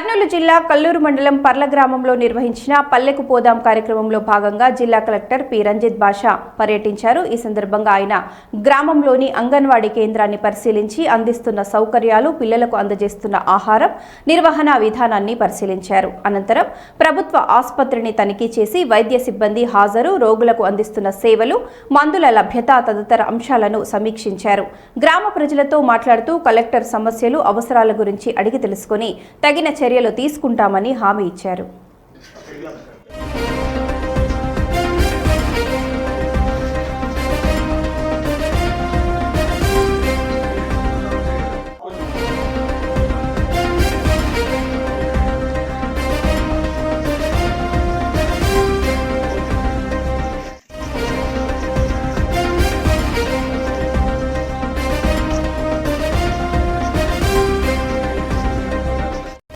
కర్నూలు జిల్లా కల్లూరు మండలం పర్ల గ్రామంలో నిర్వహించిన పల్లెకు పోదాం కార్యక్రమంలో భాగంగా జిల్లా కలెక్టర్ పి. రంజిత్ బాషా పర్యటించారు. ఈ సందర్భంగా ఆయన గ్రామంలోని అంగన్వాడీ కేంద్రాన్ని పరిశీలించి అందిస్తున్న సౌకర్యాలు పిల్లలకు అందజేస్తున్న ఆహారం నిర్వహణ విధానాన్ని పరిశీలించారు. అనంతరం ప్రభుత్వ ఆసుపత్రిని తనిఖీ చేసి వైద్య సిబ్బంది హాజరు రోగులకు అందిస్తున్న సేవలు మందుల లభ్యత తదితర అంశాలను సమీక్షించారు. గ్రామ ప్రజలతో మాట్లాడుతూ కలెక్టర్ సమస్యలు అవసరాల గురించి అడిగి తెలుసుకుని తగిన చర్యలు తీసుకుంటామని హామీ ఇచ్చారు.